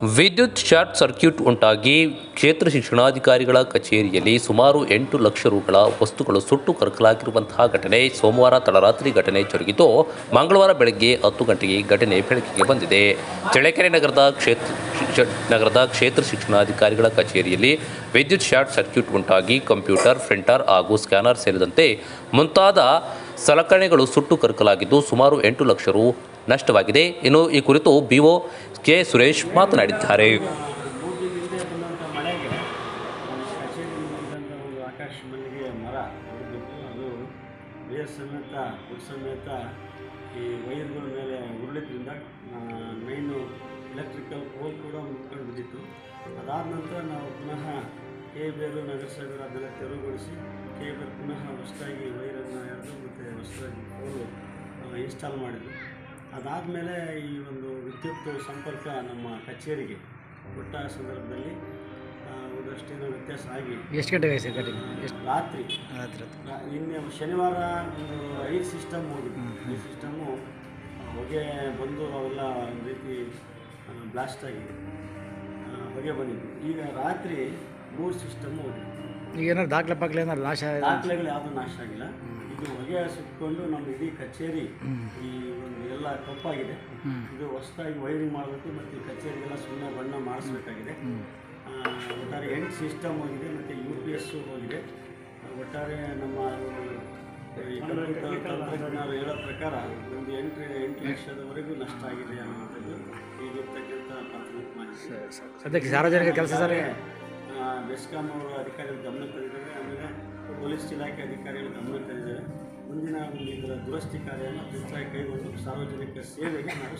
ವಿದ್ಯುತ್ short circuit ಉಂಟಾಗಿ ಕ್ಷೇತ್ರ ಶಿಕ್ಷಣಾಧಿಕಾರಿಗಳ ಕಚೇರಿಯಲ್ಲಿ ಸುಮಾರು ಎಂಟು ಲಕ್ಷ ರುಗಳ ವಸ್ತುಗಳು ಸುಟ್ಟು ಕರಕಲಾಗಿರುವಂತಹ ಘಟನೆ ಸೋಮವಾರ ತಡರಾತ್ರಿ ಘಟನೆ ಜರುಗಿತು ಮಂಗಳವಾರ ಬೆಳಗ್ಗೆ ಹತ್ತು ಗಂಟೆಗೆ ಘಟನೆ ಬೆಳಕಿಗೆ ಬಂದಿದೆ. ಚಳ್ಳಕೆರೆ ನಗರದ ಕ್ಷೇತ್ರ ನಗರದ ಕ್ಷೇತ್ರ ಶಿಕ್ಷಣಾಧಿಕಾರಿಗಳ ಕಚೇರಿಯಲ್ಲಿ ವಿದ್ಯುತ್ ಶಾರ್ಟ್ ಸರ್ಕ್ಯೂಟ್ ಉಂಟಾಗಿ ಕಂಪ್ಯೂಟರ್, ಪ್ರಿಂಟರ್ ಹಾಗೂ ಸ್ಕ್ಯಾನರ್ ಸೇರಿದಂತೆ ಮುಂತಾದ ಸಲಕರಣೆಗಳು ಸುಟ್ಟು ಕರಕಲಾಗಿದ್ದು ಸುಮಾರು ಎಂಟು ಲಕ್ಷ ರು ನಷ್ಟವಾಗಿದೆ. ಇನ್ನು ಈ ಕುರಿತು ಬಿಒ ಕೆ ಸುರೇಶ್ ಮಾತನಾಡಿದ್ದಾರೆ. ಸಮೇತ ಸಮೇತ ಈ ವೈರ್ಗಳ ಮೇಲೆ ಉರುಳಿದ್ರಿಂದ ಮೈನು ಎಲೆಕ್ಟ್ರಿಕಲ್ ಪೋಲ್ ಕೂಡ ಮುಟ್ಕೊಂಡು ಬಿದ್ದಿತ್ತು ಅದಾದ ನಂತರ ನಾವು ಪುನಃ ಕೆ ಬೇರು ನಗರಸಭೆ ಅದನ್ನೆಲ್ಲ ತೆರವುಗೊಳಿಸಿ ಕೆ ಬೇರು ಪುನಃ ಹೊಸದಾಗಿ ವೈರನ್ನು ಎರಡು ಮತ್ತು ಹೊಸದಾಗಿ ಪೋಲು ಇನ್ಸ್ಟಾಲ್ ಮಾಡಿದ್ರು ಅದಾದಮೇಲೆ ಈ ಒಂದು ವಿದ್ಯುತ್ ಸಂಪರ್ಕ ನಮ್ಮ ಕಚೇರಿಗೆ ಕೊಟ್ಟ ಸಂದರ್ಭದಲ್ಲಿ ಒಂದಷ್ಟು ಒಂದಷ್ಟೇನೋ ವ್ಯತ್ಯಾಸ ಆಗಿ ಎಷ್ಟು ಗಂಟೆಗೆ ಸರ್ ಘಟನೆ ಎಷ್ಟು? ರಾತ್ರಿ. ರಾತ್ರಿ? ನಿನ್ನೆ ಶನಿವಾರ ಒಂದು ಐದು ಸಿಸ್ಟಮ್ ಹೋಗಿದ್ದು ಐದು ಸಿಸ್ಟಮ್ಮು ಹೊಗೆ ಬಂದು ಅವೆಲ್ಲ ಒಂದು ರೀತಿ ಬ್ಲಾಸ್ಟ್ ಆಗಿದೆ ಹೊಗೆ ಬಂದಿದ್ದು ಈಗ ರಾತ್ರಿ ಮೂರು ಸಿಸ್ಟಮ್ ಈಗ ಏನಾದ್ರು ದಾಖಲೆ ಪಾಕ್ಲೆ ಏನಾದ್ರು ನಾಶ? ದಾಖಲೆಗಳು ಯಾವುದು ನಾಶ ಆಗಿಲ್ಲ. ಇದು ಹೊಗೆ ಸುಟ್ಕೊಂಡು ನಮ್ಮ ಇಡೀ ಕಚೇರಿ ಈ ಒಂದು ಎಲ್ಲ ಕಪ್ಪಾಗಿದೆ ಇದು ಹೊಸದಾಗಿ ವೈರಿಂಗ್ ಮಾಡಬೇಕು ಮತ್ತು ಈ ಕಚೇರಿಗೆಲ್ಲ ಸುಮ್ಮನೆ ಬಣ್ಣ ಮಾಡಿಸ್ಬೇಕಾಗಿದೆ. ಒಟ್ಟಾರೆ ಎಂಟು ಸಿಸ್ಟಮ್ ಹೋಗಿದೆ ಮತ್ತು ಯು ಪಿ ಎಸ್ ಹೋಗಿದೆ. ಒಟ್ಟಾರೆ ನಮ್ಮ ಈ ಕಂಪ್ಯೂಟರ್ ತಂತ್ರಜ್ಞರು ಹೇಳೋ ಪ್ರಕಾರ ಒಂದು ಎಂಟು ಎಂಟು ಲಕ್ಷದವರೆಗೂ ನಷ್ಟ ಆಗಿದೆ ಅನ್ನೋದನ್ನು ಈಗಿರ್ತಕ್ಕಂಥ ಪ್ರಾಥಮಿಕ ಮಾಹಿತಿ. ಸದ್ಯಕ್ಕೆ ಸಾರ್ವಜನಿಕ ಕೆಲಸ ಸರ್? ಬೆಸ್ಕಾಂ ಅವರು ಅಧಿಕಾರಿಗಳು ಗಮನ ತಂದಿದ್ದಾರೆ ಆಮೇಲೆ ಪೊಲೀಸ್ ಇಲಾಖೆ ಅಧಿಕಾರಿಗಳು ಗಮನ ತಂದಿದ್ದಾರೆ ಮುಂದಿನ ಒಂದು ಇದರ ದುರಸ್ತಿ ಕಾರ್ಯವನ್ನು ಹೆಚ್ಚಾಗಿ ಕೈಗೊಂಡು ಸಾರ್ವಜನಿಕ ಸೇವೆಗೆ ನಾವು